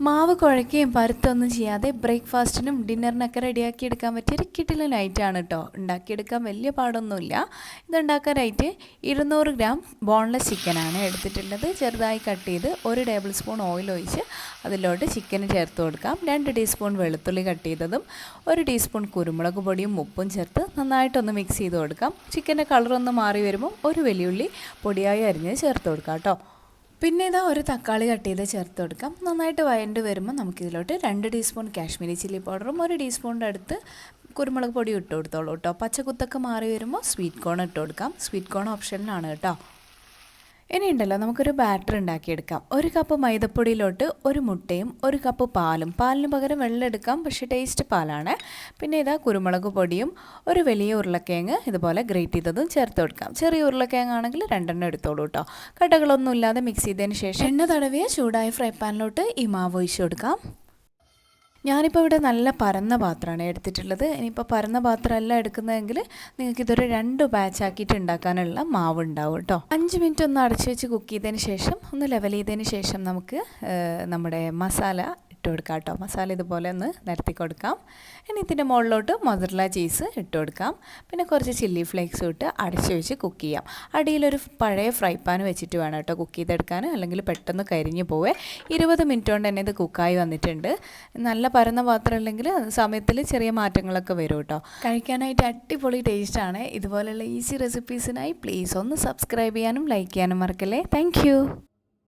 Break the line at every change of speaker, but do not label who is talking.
മാവ് കുഴയ്ക്കുകയും പരുത്തൊന്നും ചെയ്യാതെ ബ്രേക്ക്ഫാസ്റ്റിനും ഡിന്നറിനൊക്കെ റെഡിയാക്കി എടുക്കാൻ പറ്റിയ ഒരു കിട്ടിലെ നൈറ്റാണ് കേട്ടോ ഉണ്ടാക്കിയെടുക്കാൻ വലിയ പാടൊന്നുമില്ല. ഇതുണ്ടാക്കാനായിട്ട് ഇരുന്നൂറ് ഗ്രാം ബോൺലെസ് ചിക്കനാണ് എടുത്തിട്ടുള്ളത്. ചെറുതായി കട്ട് ചെയ്ത് ഒരു ടേബിൾ സ്പൂൺ ഓയിൽ ഒഴിച്ച് അതിലോട്ട് ചിക്കൻ ചേർത്ത് കൊടുക്കാം. രണ്ട് ടീസ്പൂൺ വെളുത്തുള്ളി കട്ട് ചെയ്തതും ഒരു ടീസ്പൂൺ കുരുമുളക് പൊടിയും ഉപ്പും ചേർത്ത് നന്നായിട്ടൊന്ന് മിക്സ് ചെയ്ത് കൊടുക്കാം. ചിക്കന്റെ കളറൊന്ന് മാറി വരുമ്പോൾ ഒരു വെല്ലുള്ളി പൊടിയായി അരിഞ്ഞ് ചേർത്ത് കൊടുക്കാം കേട്ടോ പിന്നെ ഇതാ ഒരു തക്കാളി കട്ട് ചെയ്ത് ചേർത്ത് കൊടുക്കാം. നന്നായിട്ട് വയണ്ട് വരുമ്പോൾ നമുക്കിതിലോട്ട് രണ്ട് ടീസ്പൂൺ കാശ്മീരി ചില്ലി പൗഡറും ഒരു ടീസ്പൂണിന്റെ അടുത്ത് കുരുമുളക് പൊടി ഇട്ട് കൊടുത്തോളൂ കേട്ടോ. പച്ചക്കുത്തൊക്കെ മാറി വരുമ്പോൾ സ്വീറ്റ് കോൺ ഇട്ട് കൊടുക്കാം. സ്വീറ്റ് കോൺ ഓപ്ഷനിലാണ് കേട്ടോ. ഇനി ഉണ്ടല്ലോ നമുക്കൊരു ബാറ്റർ ഉണ്ടാക്കിയെടുക്കാം. ഒരു കപ്പ് മൈദപ്പൊടിയിലോട്ട് ഒരു മുട്ടയും ഒരു കപ്പ് പാലും. പാലിന് പകരം വെള്ളം എടുക്കാം പക്ഷേ ടേസ്റ്റ് പാലാണ്. പിന്നെ ഇതാ കുരുമുളക് പൊടിയും ഒരു വലിയ ഉരുളക്കിഴങ്ങ് ഇതുപോലെ ഗ്രേറ്റ് ചെയ്തതും ചേർത്ത് കൊടുക്കാം. ചെറിയ ഉരുളക്കിഴങ്ങ് ആണെങ്കിൽ രണ്ടെണ്ണം എടുത്തോളൂ കേട്ടോ. കട്ടകളൊന്നും ഇല്ലാതെ മിക്സ് ചെയ്തതിന് ശേഷം എണ്ണ തടവിയ ചൂടായ ഫ്രൈ പാനിലോട്ട് ഈ മാവ് ഒഴിച്ചു കൊടുക്കാം. ഞാനിപ്പോൾ ഇവിടെ നല്ല പരന്ന പാത്രമാണ് എടുത്തിട്ടുള്ളത്. ഇനിയിപ്പോൾ പരന്ന പാത്രമല്ല എടുക്കുന്നതെങ്കിൽ നിങ്ങൾക്ക് ഇതൊരു രണ്ട് ബാച്ച് ആക്കിയിട്ട് ഉണ്ടാക്കാനുള്ള മാവ് ഉണ്ടാവും കേട്ടോ. അഞ്ച് മിനിറ്റ് ഒന്ന് അടച്ചു വെച്ച് കുക്ക് ചെയ്തതിന് ശേഷം ഒന്ന് ലെവൽ ചെയ്തതിന് ശേഷം നമുക്ക് നമ്മുടെ മസാല ഇട്ട് കൊടുക്കാം കേട്ടോ. മസാല ഇതുപോലെ ഒന്ന് നിരത്തി കൊടുക്കാം. ഇനി ഇതിന്റെ മുകളിലോട്ട് മൊസറല ചീസ് ഇട്ട് കൊടുക്കാം. പിന്നെ കുറച്ച് ചില്ലി ഫ്ലേക്സ് ഇട്ട് അടച്ചു വെച്ച് കുക്ക് ചെയ്യാം. അടിയിലൊരു പഴയ ഫ്രൈ പാൻ വെച്ചിട്ട് വേണം കേട്ടോ കുക്ക് ചെയ്തെടുക്കാൻ. അല്ലെങ്കിൽ പെട്ടെന്ന് കരിഞ്ഞു പോവേ. ഇരുപത് മിനിറ്റ് കൊണ്ട് തന്നെ ഇത് കുക്കായി വന്നിട്ടുണ്ട്. നല്ല പരന്ന പാത്രം അല്ലെങ്കിൽ സമയത്തിൽ ചെറിയ മാറ്റങ്ങളൊക്കെ വരും കേട്ടോ. കഴിക്കാനായിട്ട് അടിപൊളി ടേസ്റ്റാണ് ഇതുപോലെയുള്ള ഈസി റെസിപ്പീസിനായി പ്ലീസ് ഒന്ന് സബ്സ്ക്രൈബ് ചെയ്യാനും ലൈക്ക് ചെയ്യാനും മറക്കല്ലേ. താങ്ക്